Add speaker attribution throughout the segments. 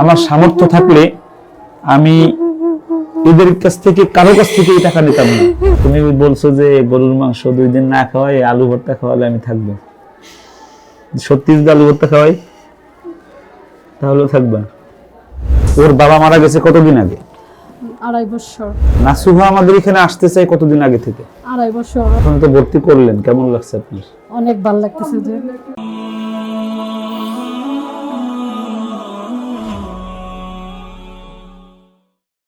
Speaker 1: আমার সামর্থ্য থাকলে আমি এদের কাছ থেকে কারও কাছ থেকে এই টাকা নিতাম না। তুমি বলছো যে গরুর মাংস দুই দিন না খাওয়াই আলু ভর্তা খাওয়ালে আমি থাকব। সত্যি যদি আলু ভর্তা খাওয়াই তাহলে থাকবা। ওর বাবা মারা গেছে কতদিন আগে?
Speaker 2: আড়াই বছর।
Speaker 1: নাসুহা আমাদের এখানে আসতে চাই কতদিন আগে থেকে?
Speaker 2: আড়াই বছর।
Speaker 1: এখন তো ভর্তি করলেন কেমন লাগছে আপনার?
Speaker 2: অনেক ভালো লাগতেছে যে।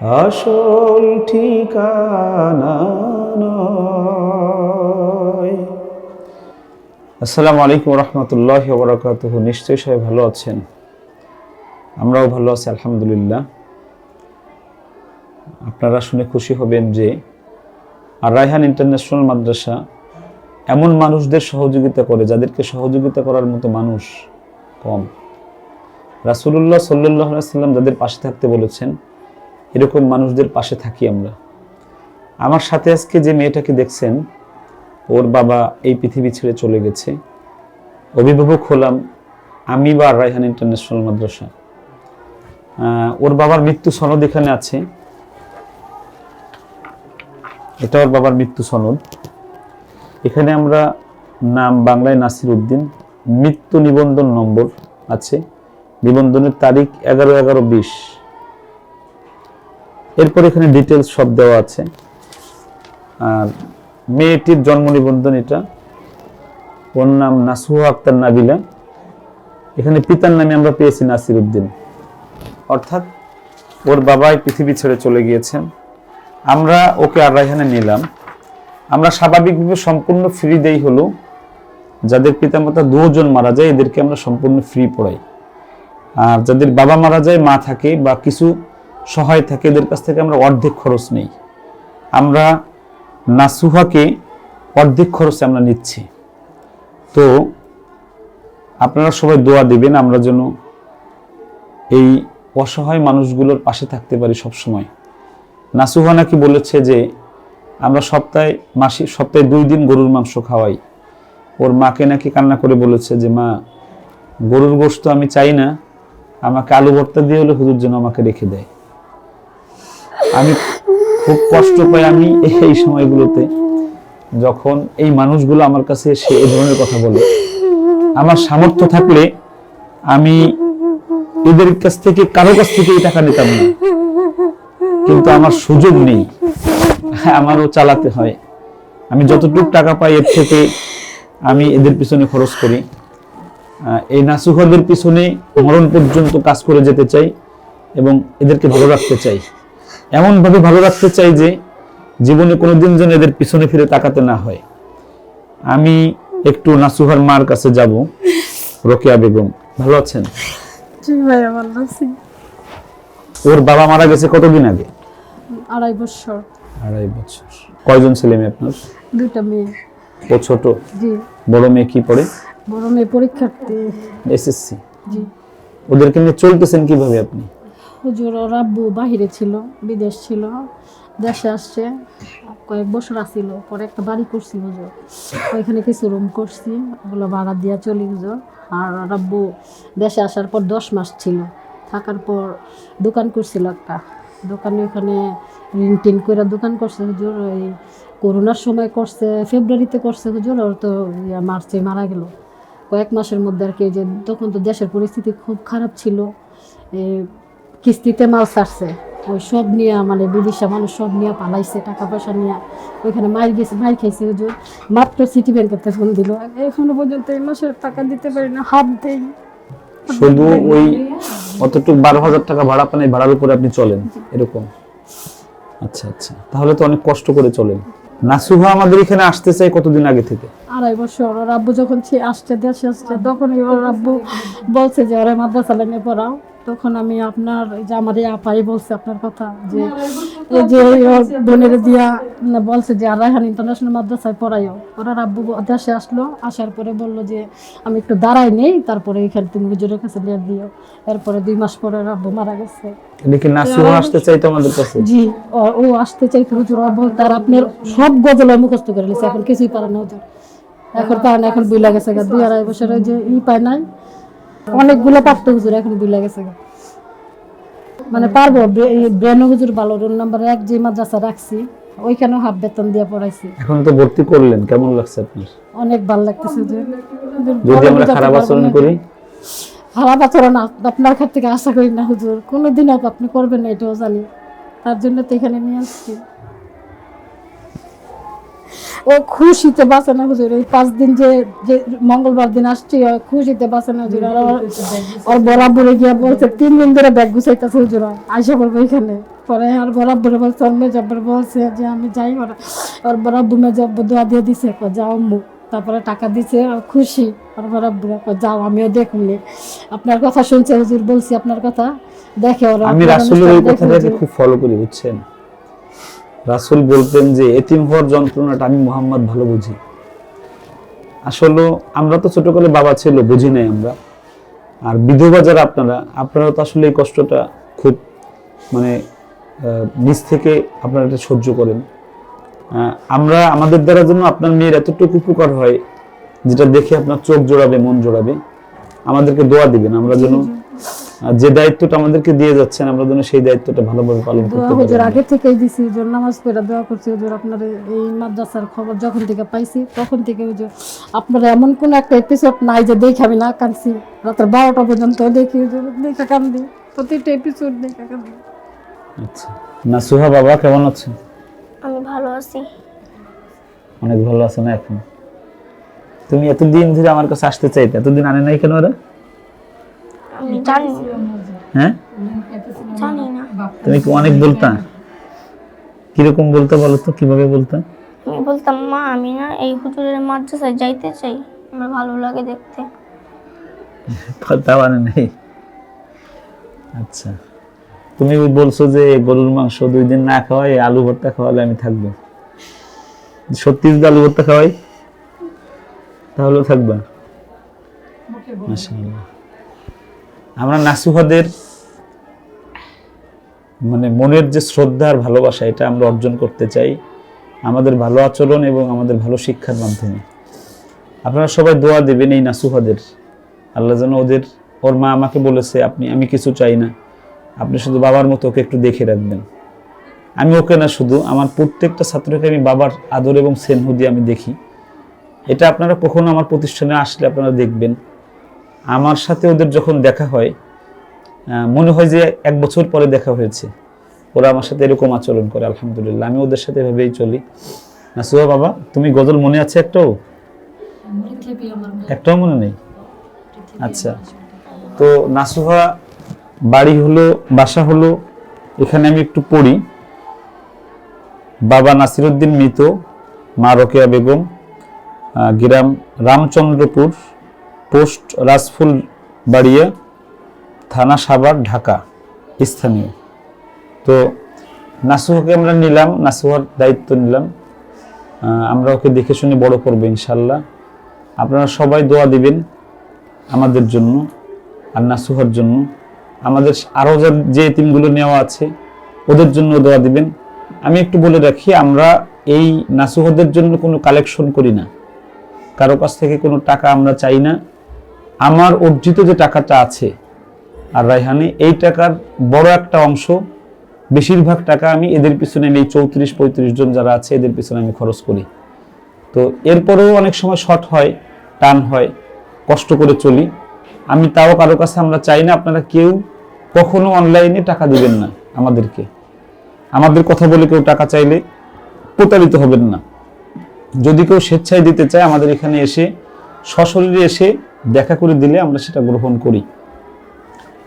Speaker 1: আসল ঠিকানা আসসালামু আলাইকুম রহমতুল্লাহ বরকাত নিশ্চয়ই সবাই ভালো আছেন? আমরাও ভালো আছি, আলহামদুলিল্লাহ। আপনারা শুনে খুশি হবেন যে আর রায়হান ইন্টারন্যাশনাল মাদ্রাসা এমন মানুষদের সহযোগিতা করে, যাদেরকে সহযোগিতা করার মতো মানুষ কম। রাসুলুল্লাহ সাল্লাহ সাল্লাম যাদের পাশে থাকতে বলেছেন এরকম মানুষদের পাশে থাকি আমরা। আমার সাথে আজকে যে মেয়েটাকে দেখছেন, ওর বাবা এই পৃথিবী ছেড়ে চলে গেছে। অভিভাবক হলাম আমি বা রায়হান ইন্টারন্যাশনাল মাদ্রাসা। ওর বাবার মৃত্যু সনদ এখানে আছে। এটা ওর বাবার মৃত্যু সনদ। এখানে আমরা নাম বাংলায় নাসির উদ্দিন। মৃত্যু নিবন্ধন নম্বর আছে। নিবন্ধনের তারিখ এগারো এগারো বিশ। এরপর এখানে ডিটেলস সব দেওয়া আছে। আর মেয়েটির জন্ম নিবন্ধন এটা। ওর নাম নাসুহা আক্তার নাবিলা। এখানে পিতার নামে আমরা পেয়েছি নাসির উদ্দিন অর্থাৎ ওর বাবাই পৃথিবী ছেড়ে চলে গিয়েছেন। আমরা ওকে আর রায়হানে নিলাম। আমরা স্বাভাবিকভাবে সম্পূর্ণ ফ্রি দেই হলো। যাদের পিতামাতা দুজন মারা যায়, এদেরকে আমরা সম্পূর্ণ ফ্রি পড়াই। আর যাদের বাবা মারা যায়, মা থাকে বা কিছু সহায় থাকে, এদের কাছ থেকে আমরা অর্ধেক খরচ নেই। আমরা নাসুহাকে অর্ধেক খরচে আমরা নিচ্ছি। তো আপনারা সবাই দোয়া দিবেন, আমরা যেন এই অসহায় মানুষগুলোর পাশে থাকতে পারি সব সময় নাসুহা নাকি বলেছে যে, আমরা সপ্তাহে মাসে, সপ্তাহে দুই দিন গরুর মাংস খাওয়াই। ওর মাকে নাকি কান্না করে বলেছে যে, মা, গরুর গোশত আমি চাই না, আমাকে আলু ভর্তা দিয়ে হলে হুজুর যেন আমাকে রেখে দেয়। আমি খুব কষ্ট পাই আমি এই সময়গুলোতে যখন এই মানুষগুলো আমার কাছে এসে এই ধরনের কথা বলে। আমার সামর্থ্য থাকলে আমি এদের কাছ থেকে, কারও কাছ থেকে এই টাকা নিতাম না। কিন্তু আমার সুযোগ নেই। আমারও চালাতে হয়। আমি যতটুকু টাকা পাই এর থেকে আমি এদের পিছনে খরচ করি। এই নাসুহদের পিছনে মরণ পর্যন্ত কাজ করে যেতে চাই এবং এদেরকে ভালো রাখতে চাই। এমনভাবে ভালো রাখতে চাই যে জীবনে কোনোদিন যেন এদের পিছনে ফিরে তাকাতে না হয়। আমি একটু নাসুহার মার কাছে যাব রোকেয়া বেগম। ভালো আছেন? ওর বাবা মারা গেছে কতদিন আগে?
Speaker 2: আড়াই বছর।
Speaker 1: আড়াই বছর। কয়জন ছেলে মেয়ে আপনার?
Speaker 2: দুইটা মেয়ে।
Speaker 1: ও ছোট?
Speaker 2: জি।
Speaker 1: বড় মেয়ে কি পড়ে?
Speaker 2: বড় মেয়ে পরীক্ষার্থী।
Speaker 1: এসএসসি?
Speaker 2: জি।
Speaker 1: ওদেরকে নিয়ে চলতেছেন কীভাবে আপনি?
Speaker 2: হুজুর, ওর আব্বু বাহিরে ছিল, বিদেশ ছিল, দেশে আসছে, কয়েক বছর আসছিল পরে একটা বাড়ি করছি হুজুর। ওইখানে কিছু রুম করছি, ওগুলো ভাড়া দিয়া চলি হুজুর। আর ওর আব্বু দেশে আসার পর দশ মাস ছিল। থাকার পর দোকান করছিল একটা। দোকানে ওখানে ঋণ টিন করে দোকান করছে হুজুর, ওই করোনার সময় করছে, ফেব্রুয়ারিতে করছে হুজুর, ওর তো মার্চে মারা গেল। কয়েক মাসের মধ্যে আর কি যে তখন তো দেশের পরিস্থিতি খুব খারাপ ছিল। কিস্তিতে মাল ছাড়ছে। ওই সব নিয়ে মানে বিদেশে মানুষ সব নিয়ে পালাইছে টাকা পয়সা নিয়ে। ওইখানে মার গেছে মার খাইছে হুজুর। মাত্র সিটি ব্যাংকের ফোন দিল। এখনও পর্যন্ত এই মাসের টাকা দিতে পারি না হাত দেই।
Speaker 1: শুধু ওই অতটুকু বারো হাজার টাকা ভাড়া পান এই ভাড়ার উপরে আপনি চলেন এরকম। আচ্ছা আচ্ছা। তাহলে তো অনেক কষ্ট করে চলেন। নাসুহা আমাদের এখানে আসতে চাই কতদিন আগে থেকে?
Speaker 2: আড়াই বছর। ওর আব্বু যখন আসছে দেশে আসছে তখনই ওর আব্বু বলছে যে ওরা মাদ্রাসা লাইনে পড়াও। তখন আমি আপনার যে আমার এই আপাই বলছে আপনার কথা যে এই যে বোনের দিয়া বলছে যে আর রায়হান ইন্টারন্যাশনাল মাদ্রাসায় পড়াইও। ওরা আব্বু দেশে আসলো আসার পরে বলল যে আমি একটু দাঁড়াই নেই তারপরে এখানে তুমি হুজুরের কাছে নিয়ে দিও। এরপরে দুই মাস পরে ওর আব্বু মারা গেছে।
Speaker 1: দেখি নাসুহা আসতে চাইতো আমাদের কাছে?
Speaker 2: জি ও- আসতে চাইতো হুজুর ও বলতে আর আপনার সব গজল মুখস্থ করে লিছে এখন কিছুই পারে না হুজুর। এখন পারে না এখন বুইলা গেছে গা। দুই আড়াই বছর ওই যে ই পায় নাই। অনেকগুলো পারতো হুজুর এখন বুইলা গেছে মানে পারব ব্রেন হুজুর ভালো রোল নাম্বার এক যে মাদ্রাসা রাখছি ওইখানেও হাফ বেতন দিয়ে পড়াইছি।
Speaker 1: এখন তো ভর্তি করলেন কেমন লাগছে আপনার?
Speaker 2: অনেক ভালো লাগতেছে যে
Speaker 1: যদি আমরা খারাপ আচরণ করি?
Speaker 2: খারাপ আচরণ আপনার কাছ থেকে আশা করি না হুজুর। কোনোদিন আপনি করবেন না এটাও জানি। তার জন্য তো এখানে নিয়ে আসছি। ও খুশিতে বাঁচে না হুজুর। এই পাঁচ দিন যে যে মঙ্গলবার দিন আসছি ও খুশিতে বাঁচে না হুজুর। আর ওর- বরাবরে গিয়ে বলছে তিন দিন ধরে ব্যাগ গুছাইতেছে হুজুর আইসা পড়ব এখানে। পরে আর বরাবরে বলছে ওর মেজব্বর বলছে যে আমি যাই ওরা ওর বরাব্বু মেজব্বর দোয়া দিয়ে দিছে যাও আম্মু। তারপরে টাকা দিছে আর খুশি। ওর বরাব্বু কয় যাও আমিও দেখুনি আপনার কথা শুনছে হুজুর বলছি আপনার কথা। দেখে ওরা
Speaker 1: আমি রাসুলের ওই কথাটাকে খুব ফলো করি বুঝছেন? রাসুল বলতেন যে, এতিম হওয়ার যন্ত্রণাটা আমি মোহাম্মদ ভালো বুঝি। আসলে আমরা তো ছোটকালে বাবা ছিল, বুঝি নাই আমরা। আর বিধবা যারা আপনারা আপনারা তো আসলে এই কষ্টটা খুব মানে নিজ থেকে আপনারা এটা সহ্য করেন। আমরা, আমাদের দ্বারা জন্য আপনার মেয়ের এতটুকু উপকার হয়, যেটা দেখে আপনার চোখ জোড়াবে, মন জোড়াবে আমাদেরকে দোয়া দিবেন আমরা যেন যে দায়িত্বটা আমাদেরকে দিয়ে যাচ্ছেন আমরা যেন সেই দায়িত্বটা ভালোভাবে পালন
Speaker 2: দোয়া
Speaker 1: করতে
Speaker 2: হুজুর আগে থেকেই দিছি হুজুর নামাজ পড়ে দোয়া করছি হুজুর আপনার এই মাদ্রাসার খবর যখন থেকে পাইছি তখন থেকে হুজুর আপনার এমন কোন একটা এপিসোড নাই যে দেখে আমি না কাঁদছি। রাতের বারোটা পর্যন্ত দেখি হুজুর দেখে কান্দি প্রতিটা এপিসোড দেখে কান্দি
Speaker 1: আচ্ছা। না সুহা বাবা কেমন আছেন?
Speaker 3: আমি ভালো আছি।
Speaker 1: অনেক ভালো আছেন এখন? তুমি এতদিন ধরে আমার কাছে আসতে চাইতে এতদিন আনে নাই কেন ওরা? হ্যাঁ? তুমি কি অনেক বলতা? কীরকম বলতে বলো তো কীভাবে বলতে?
Speaker 3: আমি বলতাম মা আমি না এই হুজুরের মাদ্রাসায় যাইতে চাই। আমার ভালো লাগে দেখতে।
Speaker 1: তাও আনে নাই। আচ্ছা। তুমি বলছো যে গরুর মাংস দুই দিন না খাওয়াই আলু ভর্তা খাওয়ালে আমি থাকব। সত্যি যদি আলু ভর্তা খাওয়াই? তাহলেও থাকবা। আমরা নাসুহাদের মানে মনের যে শ্রদ্ধা আর ভালোবাসা, এটা আমরা অর্জন করতে চাই আমাদের ভালো আচরণ এবং আমাদের ভালো শিক্ষার মাধ্যমে। আপনারা সবাই দোয়া দেবেন এই নাসুহাদের। আল্লাহ যেন ওদের, ওর মা আমাকে বলেছে, আপনি, আমি কিছু চাই না। আপনি শুধু বাবার মতো ওকে একটু দেখে রাখবেন। আমি ওকে না, শুধু আমার প্রত্যেকটা ছাত্রকে আমি বাবার আদর এবং স্নেহ দিয়ে আমি দেখি। এটা আপনারা কখনো আমার প্রতিষ্ঠানে আসলে আপনারা দেখবেন। আমার সাথে ওদের যখন দেখা হয় মনে হয় যে এক বছর পরে দেখা হয়েছে। ওরা আমার সাথে এরকম আচরণ করে, আলহামদুলিল্লাহ। আমি ওদের সাথে এভাবেই চলি। না সুহা বাবা, তুমি গজল মনে আছে একটাও? একটাও মনে নেই? আচ্ছা। তো নাসুহা, বাড়ি হলো, বাসা হলো, এখানে আমি একটু পড়ি। বাবা নাসিরুদ্দিন মৃত, মা রোকেয়া বেগম। গ্রাম রামচন্দ্রপুর, পোস্ট রাজফুল বাড়িয়া, থানা সাভার, ঢাকা, স্থানীয়। তো নাসুহাকে আমরা নিলাম, নাসুহার দায়িত্ব নিলাম। আমরা ওকে দেখে শুনে বড় করব ইনশাল্লাহ আপনারা সবাই দোয়া দিবেন আমাদের জন্য আর নাসুহার জন্য। আমাদের আরও যে টিমগুলো নেওয়া আছে, ওদের জন্য দোয়া দিবেন। আমি একটু বলে রাখি, আমরা এই নাসুহাদের জন্য কোনো কালেকশন করি না। কারও কাছ থেকে কোনো টাকা আমরা চাই না। আমার অর্জিত যে টাকাটা আছে, আর রায়হানে এই টাকার বড় একটা অংশ, বেশিরভাগ টাকা আমি এদের পিছনে আমি এই চৌত্রিশ, পঁয়ত্রিশ জন যারা আছে এদের পিছনে আমি খরচ করি। তো এরপরেও অনেক সময় শর্ট হয়, টান হয়, কষ্ট করে চলি। আমি তাও কারও কাছে আমরা চাই না, আপনারা কেউ কখনো অনলাইনে টাকা দিবেন না আমাদেরকে। আমাদের কথা বলে কেউ টাকা চাইলে প্রতারিত হবেন না। যদি কেউ স্বেচ্ছায় দিতে চায় আমাদের এখানে এসে, সশরীরে এসে দেখা করে দিলে আমরা সেটা গ্রহণ করি।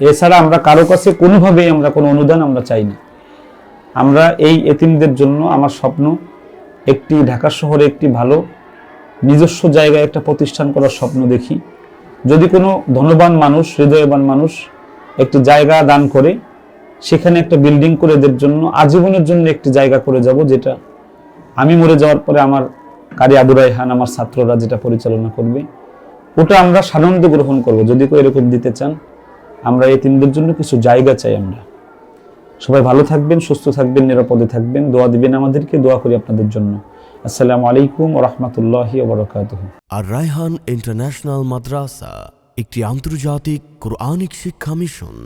Speaker 1: এছাড়া আমরা কারও কাছে কোনোভাবেই আমরা কোনো অনুদান আমরা চাই না আমরা এই এতিমদের জন্য আমার স্বপ্ন, একটি ঢাকা শহরে একটি ভালো, নিজস্ব জায়গায় একটা প্রতিষ্ঠান করার স্বপ্ন দেখি। যদি কোনো ধনবান মানুষ, হৃদয়বান মানুষ একটি জায়গা দান করে, সেখানে একটা বিল্ডিং করে এদের জন্য, আজীবনের জন্য একটি জায়গা করে যাব যেটা আমি মরে যাওয়ার পরে আমার কারি আবু রায়হান আমার ছাত্ররা যেটা পরিচালনা করবে, ওটা আমরা সানন্দে গ্রহণ করব। যদি কেউ এরকম দিতে চান, আমরা এই তিনদের জন্য কিছু জায়গা চাই আমরা। সবাই ভালো থাকবেন, সুস্থ থাকবেন, নিরাপদে থাকবেন। দোয়া দিবেন আমাদেরকে, দোয়া করি আপনাদের জন্য। আসসালামু আলাইকুম ওরহমতুল্লাহি ওবরাকাতুহ
Speaker 4: আর রায়হান ইন্টারন্যাশনাল মাদ্রাসা, একটি আন্তর্জাতিক কোরআনিক শিক্ষা মিশন।